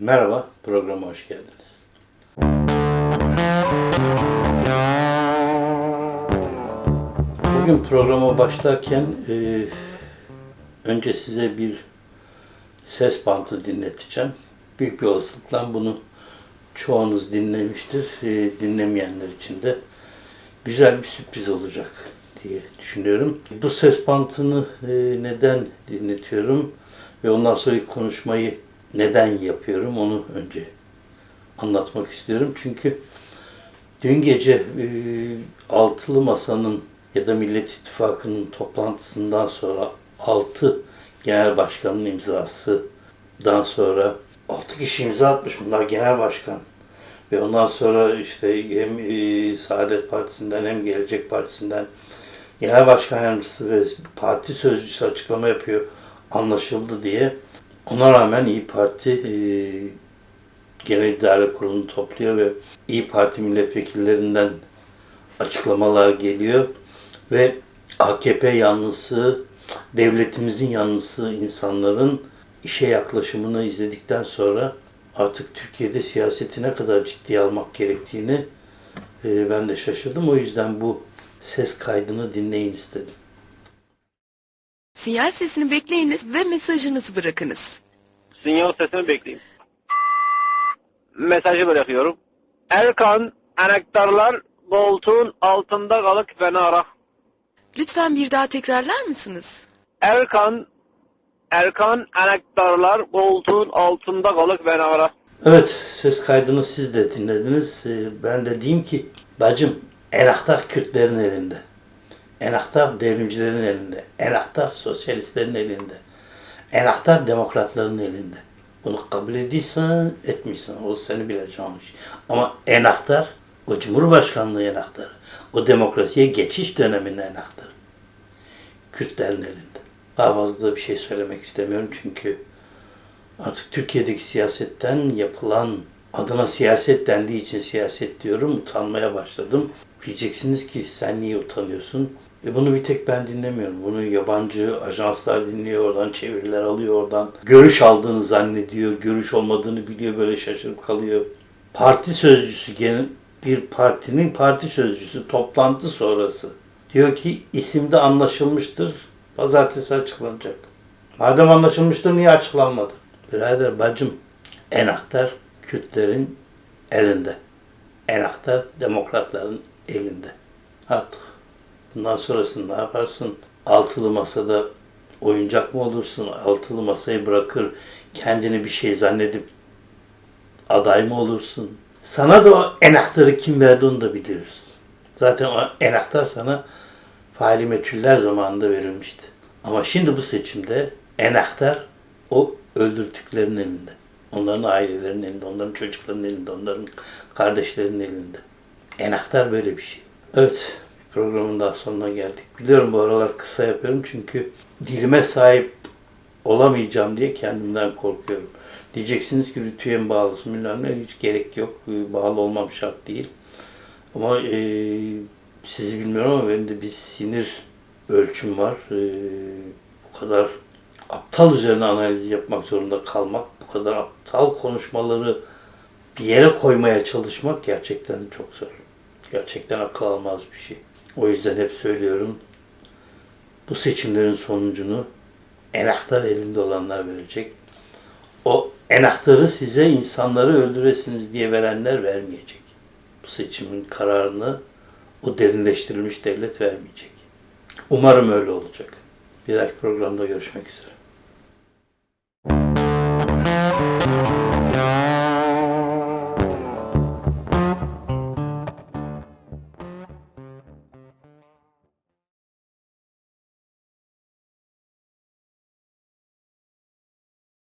Merhaba, programa hoş geldiniz. Bugün programa başlarken e, önce size bir ses bantı dinleteceğim. Büyük bir olasılıkla bunu çoğunuz dinlemiştir. E, dinlemeyenler için de güzel bir sürpriz olacak diye düşünüyorum. Bu ses bantını e, neden dinletiyorum ve ondan sonraki konuşmayı neden yapıyorum onu önce anlatmak istiyorum. Çünkü dün gece e, altılı masanın ya da Millet İttifakı'nın toplantısından sonra altı genel başkanın imzasından sonra altı kişi imza atmış bunlar genel başkan ve ondan sonra işte hem e, Saadet Partisi'nden hem Gelecek Partisi'nden genel başkan yardımcısı ve parti sözcüsü açıklama yapıyor anlaşıldı diye. Ona rağmen İyi Parti e, Genel İdare Kurulu'nu topluyor ve İyi Parti milletvekillerinden açıklamalar geliyor ve AKP yanlısı, devletimizin yanlısı insanların işe yaklaşımını izledikten sonra artık Türkiye'de siyaseti ne kadar ciddiye almak gerektiğini e, ben de şaşırdım. O yüzden bu ses kaydını dinleyin istedim. Sinyal sesini bekleyiniz ve mesajınızı bırakınız. Sinyal sesini bekleyeyim. Mesajı bırakıyorum. Erkan, enektarlar koltuğun altında kalıp beni ara. Lütfen bir daha tekrarlar mısınız? Erkan, Erkan, enektarlar koltuğun altında kalıp beni ara. Evet, ses kaydını siz de dinlediniz. Ee, Ben de diyeyim ki, bacım, enaktar Kürtlerin elinde. Enaktar devrimcilerin elinde. Enaktar sosyalistlerin elinde. Enaktar demokratların elinde. Bunu kabul ediysen, etmişsen, o seni bileceğin iş. Ama enaktar, o Cumhurbaşkanlığı enaktarı. O demokrasiye geçiş döneminin enaktarı. Kürtlerin elinde. Daha fazla bir şey söylemek istemiyorum çünkü artık Türkiye'deki siyasetten yapılan adına siyaset dendiği için siyaset diyorum utanmaya başladım. Diyeceksiniz ki sen niye utanıyorsun? E bunu bir tek ben dinlemiyorum. Bunu yabancı ajanslar dinliyor, oradan çeviriler alıyor, oradan görüş aldığını zannediyor, görüş olmadığını biliyor, böyle şaşırıp kalıyor. Parti sözcüsü bir partinin parti sözcüsü toplantı sonrası diyor ki isimde anlaşılmıştır, pazartesi açıklanacak. Madem anlaşılmıştır niye açıklanmadı? Birader bacım enaktar Kürtlerin elinde. Enaktar demokratların elinde. Artık bundan sonrasını ne yaparsın? Altılı masada oyuncak mı olursun? Altılı masayı bırakır kendini bir şey zannedip aday mı olursun? Sana da o enaktarı kim verdi onu da biliyoruz. Zaten o enaktar sana faili meçhuller zamanında verilmişti. Ama şimdi bu seçimde enaktar o öldürdüklerinin elinde. Onların ailelerinin elinde, onların çocuklarının elinde, onların kardeşlerinin elinde. Enaktar böyle bir şey. Evet, programın daha sonuna geldik. Biliyorum bu aralar kısa yapıyorum çünkü dilime sahip olamayacağım diye kendimden korkuyorum. Diyeceksiniz ki rütüye mi bağlısın bilmem ne hiç gerek yok. Bağlı olmam şart değil. Ama e, sizi bilmiyorum ama benim de bir sinir ölçüm var. E, bu kadar aptal üzerine analiz yapmak zorunda kalmak, bu kadar aptal konuşmaları bir yere koymaya çalışmak gerçekten çok zor. Gerçekten akıl almaz bir şey. O yüzden hep söylüyorum, bu seçimlerin sonucunu enaktar elinde olanlar verecek. O enaktarı size insanları öldüresiniz diye verenler vermeyecek. Bu seçimin kararını o derinleştirilmiş devlet vermeyecek. Umarım öyle olacak. Bir dahaki programda görüşmek üzere.